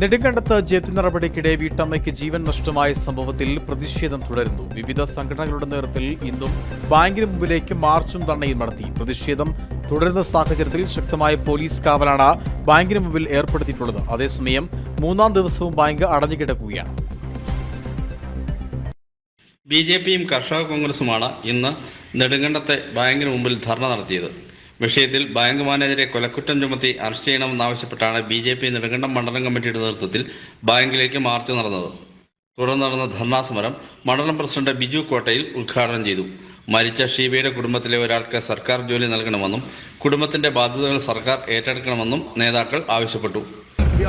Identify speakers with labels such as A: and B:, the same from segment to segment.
A: നെടുങ്കണ്ടത്ത് ജപ്തി നടപടിക്കിടെ വീട്ടമ്മയ്ക്ക് ജീവൻ നഷ്ടമായ സംഭവത്തിൽ പ്രതിഷേധം തുടരുന്നു. വിവിധ സംഘടനകളുടെ നേതൃത്വത്തിൽ ഇന്നും ബാങ്കിന് മുമ്പിലേക്ക് മാർച്ചും ധർണയും നടത്തി. പ്രതിഷേധം തുടരുന്ന സാഹചര്യത്തിൽ ശക്തമായ പോലീസ് കാവലാണ് ബാങ്കിന് മുമ്പിൽ ഏർപ്പെടുത്തിയിട്ടുള്ളത്. അതേസമയം മൂന്നാം ദിവസവും ബാങ്ക് അടഞ്ഞുകിടക്കുകയാണ്.
B: ബി ജെ പിയും കർഷക കോൺഗ്രസുമാണ് ഇന്ന് നെടുങ്കണ്ടത്തെ ബാങ്കിന് മുമ്പിൽ ധർണ നടത്തിയത്. വിഷയത്തിൽ ബാങ്ക് മാനേജരെ കൊലക്കുറ്റം ചുമത്തി അറസ്റ്റ് ചെയ്യണമെന്നാവശ്യപ്പെട്ടാണ് ബി ജെ പി നെടുങ്കണ്ടം മണ്ഡലം കമ്മിറ്റിയുടെ നേതൃത്വത്തിൽ ബാങ്കിലേക്ക് മാർച്ച് നടന്നത്. തുടർന്ന് നടന്ന ധർണാ സമരം മണ്ഡലം പ്രസിഡന്റ് ബിജു കോട്ടയിൽ ഉദ്ഘാടനം ചെയ്തു. മരിച്ച ഷീബയുടെ കുടുംബത്തിലെ ഒരാൾക്ക് സർക്കാർ ജോലി നൽകണമെന്നും കുടുംബത്തിന്റെ ബാധ്യതകൾ സർക്കാർ ഏറ്റെടുക്കണമെന്നും നേതാക്കൾ ആവശ്യപ്പെട്ടു.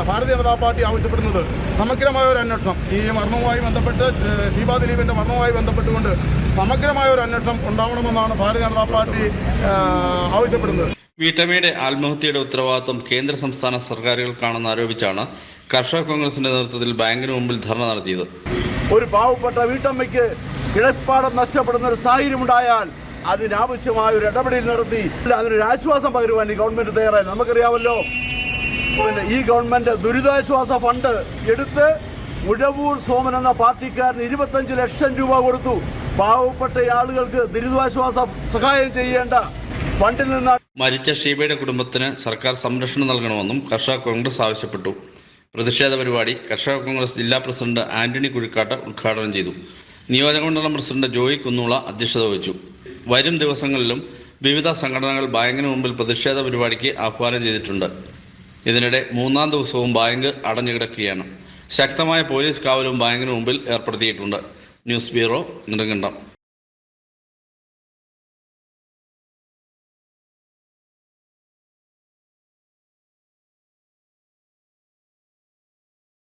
C: ഭാരതീയ ജനതാ പാർട്ടി ആവശ്യപ്പെടുന്നത് സമഗ്രമായ ഒരു അന്വേഷണം. ഈ മരണവുമായി ബന്ധപ്പെട്ട് ഷീബ ദിലീപിന്റെ മർമ്മവുമായി മരണവുമായി ബന്ധപ്പെട്ടുകൊണ്ട് സമഗ്രമായ ഒരു അന്വേഷണം ഉണ്ടാവണമെന്നാണ് ഭാരതീയ ജനതാ പാർട്ടി ആവശ്യപ്പെടുന്നത്.
B: വീട്ടമ്മയുടെ ആത്മഹത്യയുടെ ഉത്തരവാദിത്വം കേന്ദ്ര സംസ്ഥാന സർക്കാരുകൾക്കാണെന്ന് ആരോപിച്ചാണ് കർഷക കോൺഗ്രസിന്റെ നേതൃത്വത്തിൽ ബാങ്കിന് മുമ്പിൽ ധർണ നടത്തിയത്.
D: ഒരു പാവപ്പെട്ട വീട്ടമ്മയ്ക്ക് കിഴപ്പാടം നഷ്ടപ്പെടുന്ന ഒരു സാഹചര്യം ഉണ്ടായാൽ അതിനാവശ്യമായ ഒരു ഇടപെടൽ നടത്തി അതിനൊരു ആശ്വാസം പകരുവാൻ ഈ ഗവൺമെന്റ് തയ്യാറായി. നമുക്കറിയാമല്ലോ പിന്നെ ഈ ഗവൺമെന്റ് ദുരിതാശ്വാസ ഫണ്ട് എടുത്ത് മുഴവൂർ സോമൻ എന്ന പാർട്ടിക്കാരൻ ഇരുപത്തഞ്ച് ലക്ഷം രൂപ കൊടുത്തു. പാവപ്പെട്ട ആളുകൾക്ക് ദുരിതാശ്വാസ സഹായം ചെയ്യേണ്ട ഫണ്ടിൽ നിന്ന്
B: മരിച്ച ഷീബയുടെ കുടുംബത്തിന് സർക്കാർ സംരക്ഷണം നൽകണമെന്നും കർഷക കോൺഗ്രസ് ആവശ്യപ്പെട്ടു. പ്രതിഷേധ പരിപാടി കർഷക കോൺഗ്രസ് ജില്ലാ പ്രസിഡന്റ് ആന്റണി കുഴിക്കാട്ട് ഉദ്ഘാടനം ചെയ്തു. നിയോജകമണ്ഡലം പ്രസിഡന്റ് ജോയി കുന്നൂള അധ്യക്ഷത വഹിച്ചു. വരും ദിവസങ്ങളിലും വിവിധ സംഘടനകൾ ബാങ്കിന് മുമ്പിൽ പ്രതിഷേധ പരിപാടിക്ക് ആഹ്വാനം ചെയ്തിട്ടുണ്ട്. ഇതിനിടെ മൂന്നാം ദിവസവും ബാങ്ക് അടഞ്ഞുകിടക്കുകയാണ്. ശക്തമായ പോലീസ് കാവലും ബാങ്കിന് മുമ്പിൽ ഏർപ്പെടുത്തിയിട്ടുണ്ട്. News bureau Nedumkandam.